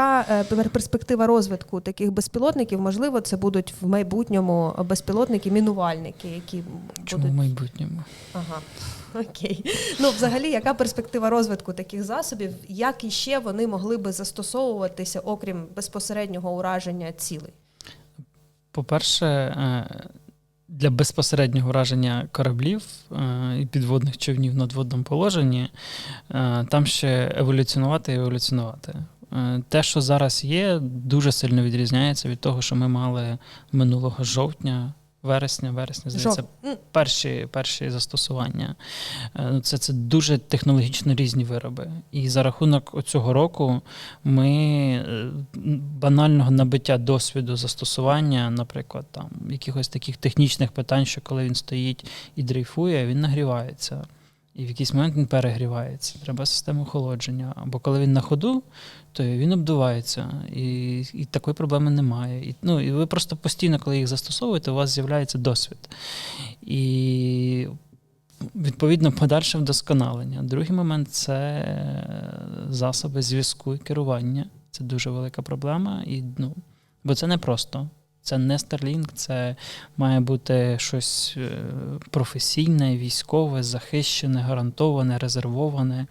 яка е, перспектива розвитку таких безпілотників? Можливо, це будуть в майбутньому безпілотники-мінувальники, які Чому в майбутньому? Ага, окей. Ну, взагалі, яка перспектива розвитку таких засобів? Як іще вони могли би застосовуватися, окрім безпосереднього ураження цілей? По-перше, е, для безпосереднього враження кораблів е, і підводних човнів в надводному положенні там ще еволюціонувати і еволюціонувати. Е, Те, що зараз є, дуже сильно відрізняється від того, що ми мали минулого жовтня, вересня, вересня, здається, перші, перші застосування. Е, ну, Це, це дуже технологічно різні вироби. І за рахунок цього року ми е, банального набиття досвіду застосування, наприклад, там якихось таких технічних питань, що коли він стоїть і дрейфує, він нагрівається. І в якийсь момент він перегрівається. Треба систему охолодження. Або коли він на ходу, то він обдувається. І, і такої проблеми немає. І, ну, і ви просто постійно, коли їх застосовуєте, у вас з'являється досвід. І відповідно подальше вдосконалення. Другий момент це засоби зв'язку і керування. Це дуже велика проблема. І, ну, бо це не просто. Це не Starlink, це має бути щось е, професійне, військове, захищене, гарантоване, резервоване,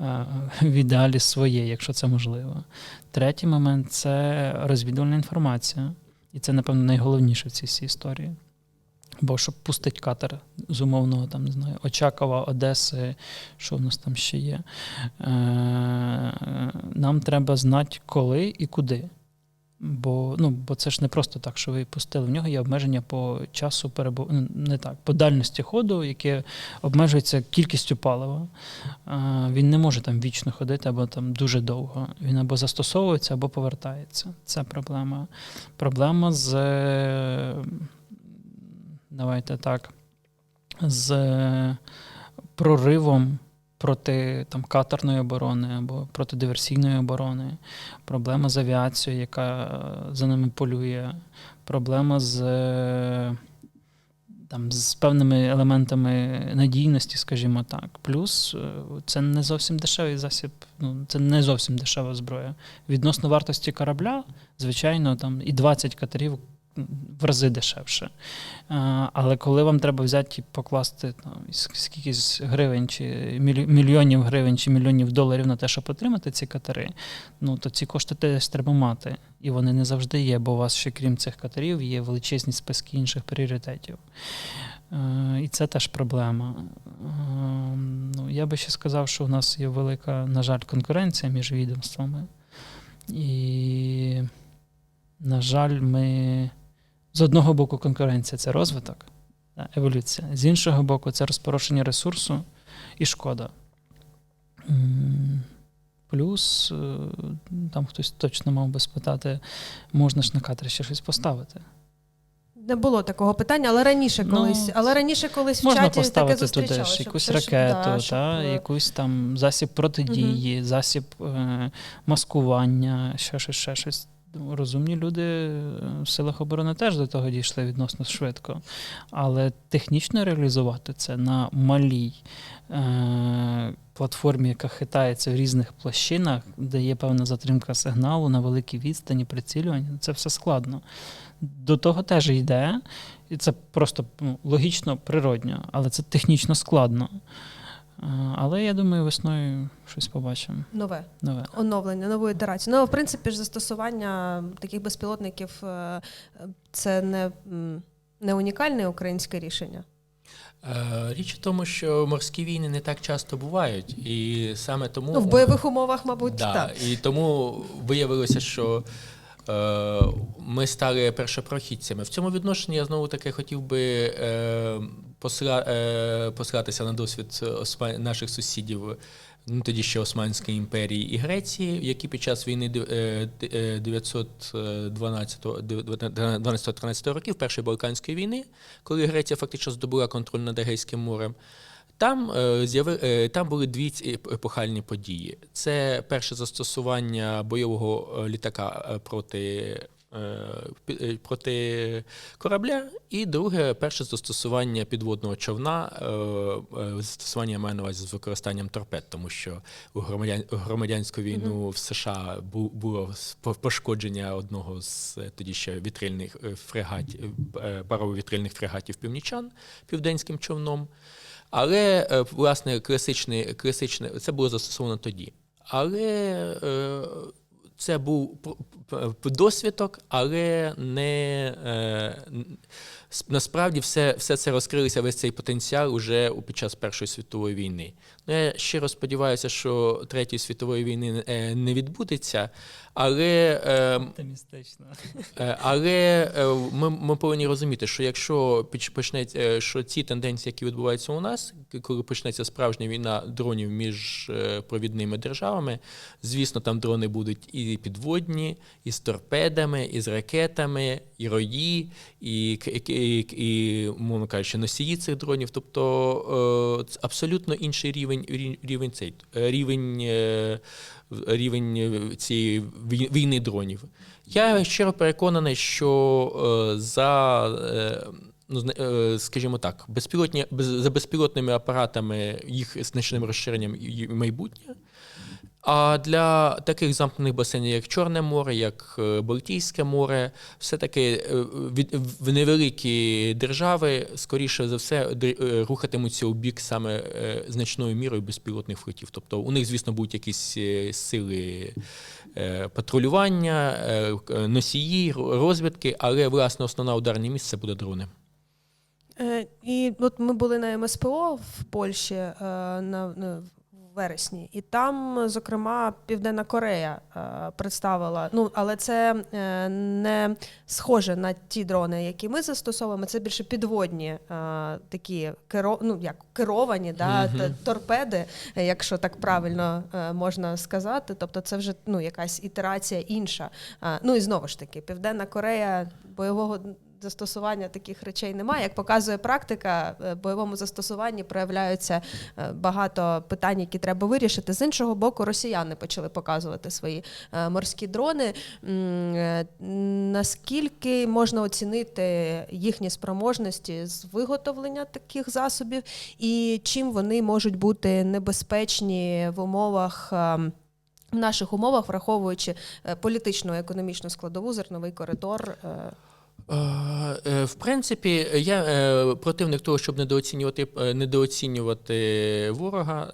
е, в ідеалі своє, якщо це можливо. Третій момент це розвідувальна інформація. І це, напевно, найголовніше в цій всій історії. Бо щоб пустить катер з умовного, там, не знаю, Очакова, Одеси, що в нас там ще є, е, нам треба знати, коли і куди. Бо, ну, бо це ж не просто так, що ви пустили. В нього є обмеження по часу перебу... ну, не так, по дальності ходу, яке обмежується кількістю палива. Він не може там вічно ходити або там дуже довго. Він або застосовується, або повертається. Це проблема. Проблема з. Давайте так. З проривом проти там, катерної оборони або протидиверсійної оборони, проблема з авіацією, яка е, за ними полює, проблема з, е, там, з певними елементами надійності, скажімо так. Плюс е, це не зовсім дешевий засіб, ну, це не зовсім дешева зброя. Відносно вартості корабля, звичайно, там і 20 катерів в рази дешевше. Але коли вам треба взяти і покласти там, скількись гривень, чи мільйонів гривень, чи мільйонів доларів на те, щоб отримати ці катери, ну то ці кошти теж треба мати. І вони не завжди є, бо у вас ще крім цих катерів є величезні списки інших пріоритетів. Е, І це теж проблема. Е, Ну, я би ще сказав, що у нас є велика, на жаль, конкуренція між відомствами. І, на жаль, ми з одного боку конкуренція це розвиток, еволюція. З іншого боку, це розпорошення ресурсу і шкода. Плюс е, там хтось точно мав би спитати, можна ж на катері ще щось поставити. Не було такого питання, але раніше Ну, але раніше колись в Можна чаті таке поставити зустрічали, туди ж якусь ж- ракету, да, щоб, та, е, якусь там засіб протидії, засіб е, маскування, ще щось, ще щось. Розумні люди е, в силах оборони теж до того дійшли відносно швидко. Але технічно реалізувати це на малій е, платформі, яка хитається в різних площинах, де є певна затримка сигналу на великій відстані, прицілювання, це все складно. До того теж йде, і це просто ну, логічно, природньо, але це технічно складно. Е, Але я думаю, весною щось побачимо. Нове Нове. оновлення, нову ітерацію. Ну, в принципі ж застосування таких безпілотників е, це не, не унікальне українське рішення. Е, Річ у тому, що морські війни не так часто бувають, і саме тому Ну, в бойових умовах, мабуть, да, так. і тому виявилося, що е, ми стали першопрохідцями. В цьому відношенні я знову таки хотів би е, посилатися на досвід наших сусідів. Ну, тоді ще Османської імперії і Греції, які під час війни е, 912-13 років, Першої Балканської війни, коли Греція фактично здобула контроль над Егейським морем, там, е, е, там були дві епохальні події. Це перше застосування бойового е, літака е, проти е, е, проти корабля, і друге перше застосування підводного човна, е, е, застосування я маю на увазі з використанням торпед, тому що у громадян, у громадянську війну в США було пошкодження одного з е, тоді ще вітрильних е, фрегатів, е, парово-вітрильних фрегатів північан південським човном. Але е, власне класичне, класичне це було застосовано тоді. Але е, це був досвідок, але не е, насправді все, все це розкрилося, весь цей потенціал уже під час Першої світової війни. Ну, я щиро сподіваюся, що Третьої світової війни е, не відбудеться, але е, Але ми, ми повинні розуміти, що якщо почнеться, що ці тенденції, які відбуваються у нас, коли почнеться справжня війна дронів між провідними державами, звісно, там дрони будуть і підводні, і з торпедами, і з ракетами, і рої, і, і, і, і мовно кажучи, носії цих дронів. Тобто це абсолютно інший рівень, рівень цей е, рівень. е, Рівень е, цієї війни дронів. Я щиро переконаний, що за, ну, скажімо так, безпілотні, за безпілотними апаратами їх значним розширенням і- і майбутнє. А для таких замкнених басейнів, як Чорне море, як е, Балтійське море, все-таки е, в невеликі держави, скоріше за все, е, рухатимуться у бік саме значною мірою безпілотних флотів. Тобто у них, звісно, будуть якісь сили патрулювання, носії, розвідки, але власне основна ударне місце буде дрони. І от ми були на МСПО в Польщі на, вересні, і там, зокрема, Південна Корея е, представила. Ну, але це е, не схоже на ті дрони, які ми застосовуємо. Це більше підводні е, такі керо, ну, як керовані, да, т- торпеди, якщо так правильно можна сказати. Тобто, це вже ну, якась ітерація інша. Ну і знову ж таки, Південна Корея бойового застосування таких речей немає. Як показує практика, е, в бойовому застосуванні проявляються е, багато питань, які треба вирішити. З іншого боку, росіяни почали показувати свої е, морські дрони. Наскільки можна оцінити їхні спроможності з виготовлення таких засобів, і чим вони можуть бути небезпечні в умовах? В наших умовах, враховуючи політичну економічну складову, зерновий коридор. Е, Е, В принципі, я е, противник того, щоб недооцінювати, недооцінювати ворога.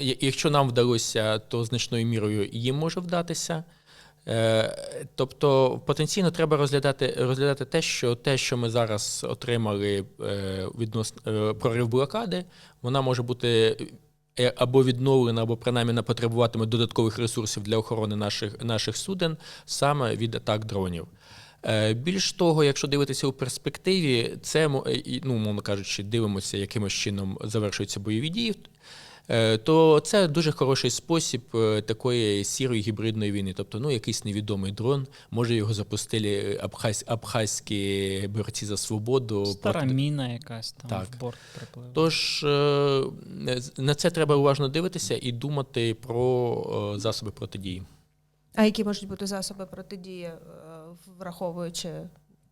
Якщо нам вдалося, то значною мірою їм може вдатися. Тобто потенційно треба розглядати, розглядати те, що те, що ми зараз отримали відносно прорив блокади, вона може бути або відновлена, або принаймні не потребуватиме додаткових ресурсів для охорони наших, наших суден саме від атак дронів. Е, Більш того, якщо дивитися у перспективі, це е, ну, мовно кажучи, дивимося, якимось чином завершуються бойові дії. е, То це дуже хороший спосіб такої сірої гібридної війни. Тобто, ну, якийсь невідомий дрон, може його запустили абхазь, абхазькі борці за свободу. Стара проти- міна якась там Так. в борт припливла. Тож на це треба уважно дивитися і думати про засоби протидії. А які можуть бути засоби протидії, е, враховуючи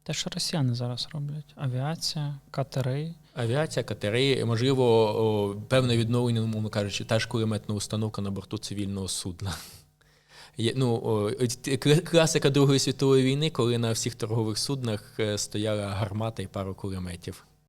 Те, що росіяни зараз роблять: авіація, катери. Авіація, катери, можливо, певне відновлення, умовно кажучи, та ж кулеметна установка на борту цивільного судна. Є, ну, класика Другої світової війни, коли на всіх торгових суднах е, стояла гармата і пару кулеметів.